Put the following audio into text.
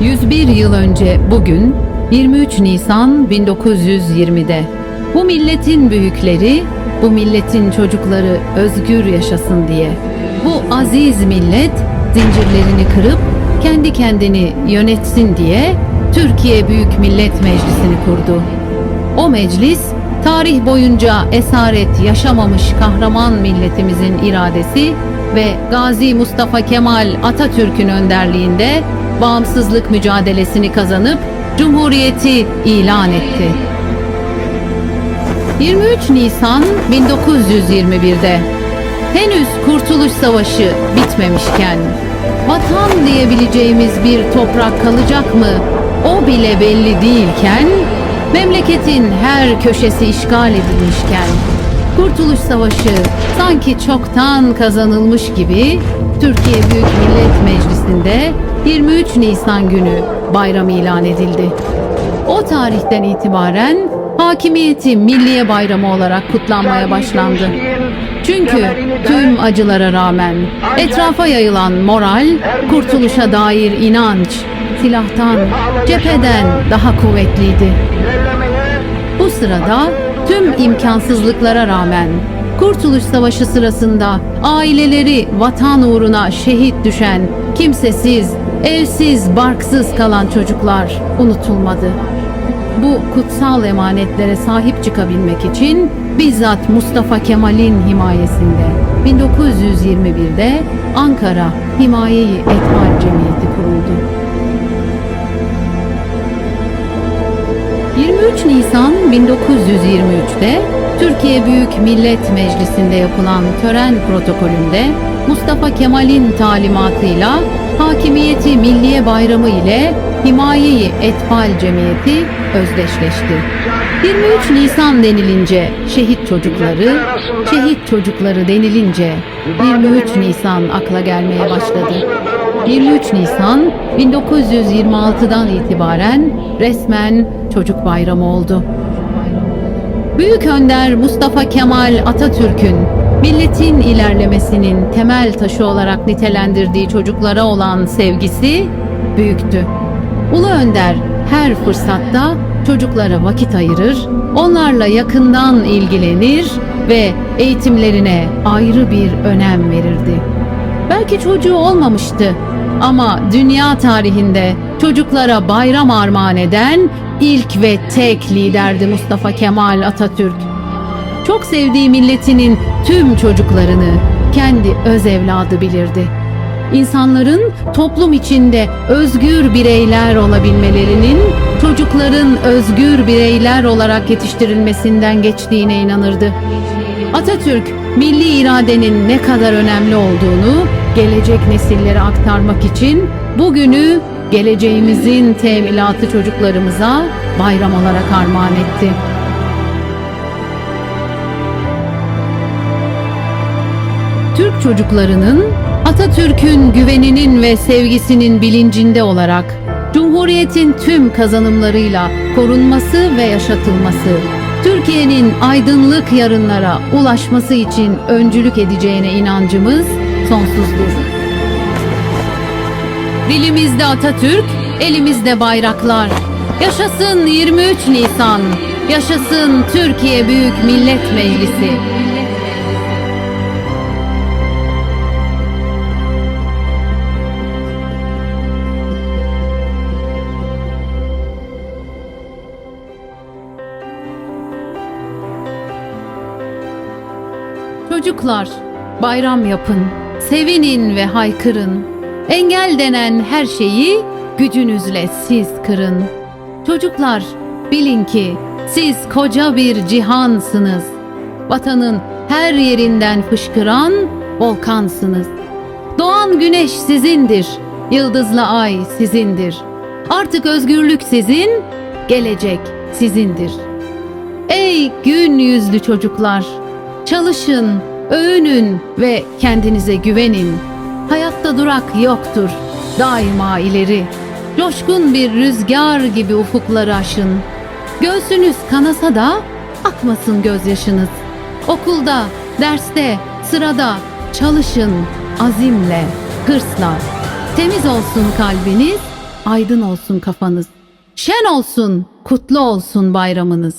101 yıl önce bugün 23 Nisan 1920'de bu milletin büyükleri, bu milletin çocukları özgür yaşasın diye bu aziz millet zincirlerini kırıp kendi kendini yönetsin diye Türkiye Büyük Millet Meclisi'ni kurdu. O meclis tarih boyunca esaret yaşamamış kahraman milletimizin iradesi ve Gazi Mustafa Kemal Atatürk'ün önderliğinde bağımsızlık mücadelesini kazanıp Cumhuriyeti ilan etti. 23 Nisan 1921'de henüz Kurtuluş Savaşı bitmemişken vatan diyebileceğimiz bir toprak kalacak mı o bile belli değilken memleketin her köşesi işgal edilmişken Kurtuluş Savaşı sanki çoktan kazanılmış gibi Türkiye Büyük Millet Meclisi'nde 23 Nisan günü bayram ilan edildi. O tarihten itibaren hakimiyeti milliye bayramı olarak kutlanmaya başlandı. Çünkü tüm acılara rağmen etrafa yayılan moral, kurtuluşa dair inanç, silahtan, cepheden daha kuvvetliydi. Bu sırada tüm imkansızlıklara rağmen Kurtuluş Savaşı sırasında aileleri vatan uğruna şehit düşen, kimsesiz, evsiz, barksız kalan çocuklar unutulmadı. Bu kutsal emanetlere sahip çıkabilmek için bizzat Mustafa Kemal'in himayesinde 1921'de Ankara Himaye-i Etmal Cemiyeti kuruldu. 23 Nisan 1923'te Türkiye Büyük Millet Meclisi'nde yapılan tören protokolünde Mustafa Kemal'in talimatıyla Hakimiyeti Milliye Bayramı ile Himaye-i Etfal Cemiyeti özdeşleşti. 23 Nisan denilince şehit çocukları, şehit çocukları denilince 23 Nisan akla gelmeye başladı. 23 Nisan 1926'dan itibaren resmen çocuk bayramı oldu. Büyük önder Mustafa Kemal Atatürk'ün milletin ilerlemesinin temel taşı olarak nitelendirdiği çocuklara olan sevgisi büyüktü. Ulu önder her fırsatta çocuklara vakit ayırır, onlarla yakından ilgilenir ve eğitimlerine ayrı bir önem verirdi. Belki çocuğu olmamıştı ama dünya tarihinde çocuklara bayram armağan eden ilk ve tek liderdi Mustafa Kemal Atatürk. Çok sevdiği milletinin tüm çocuklarını kendi öz evladı bilirdi. İnsanların toplum içinde özgür bireyler olabilmelerinin çocukların özgür bireyler olarak yetiştirilmesinden geçtiğine inanırdı. Atatürk milli iradenin ne kadar önemli olduğunu gelecek nesillere aktarmak için bugünü geleceğimizin teminatı çocuklarımıza bayram olarak armağan etti. Türk çocuklarının Atatürk'ün güveninin ve sevgisinin bilincinde olarak Cumhuriyetin tüm kazanımlarıyla korunması ve yaşatılması, Türkiye'nin aydınlık yarınlara ulaşması için öncülük edeceğine inancımız sonsuzdur. Dilimizde Atatürk, elimizde bayraklar. Yaşasın 23 Nisan, yaşasın Türkiye Büyük Millet Meclisi. Çocuklar, bayram yapın, sevinin ve haykırın. Engel denen her şeyi gücünüzle siz kırın. Çocuklar, bilin ki siz koca bir cihansınız. Vatanın her yerinden fışkıran volkansınız. Doğan güneş sizindir, yıldızlı ay sizindir. Artık özgürlük sizin, gelecek sizindir. Ey gün yüzlü çocuklar! Çalışın, övünün ve kendinize güvenin. Hayatta durak yoktur, daima ileri. Coşkun bir rüzgar gibi ufukları aşın. Göğsünüz kanasa da akmasın gözyaşınız. Okulda, derste, sırada çalışın azimle, hırsla. Temiz olsun kalbiniz, aydın olsun kafanız. Şen olsun, kutlu olsun bayramınız.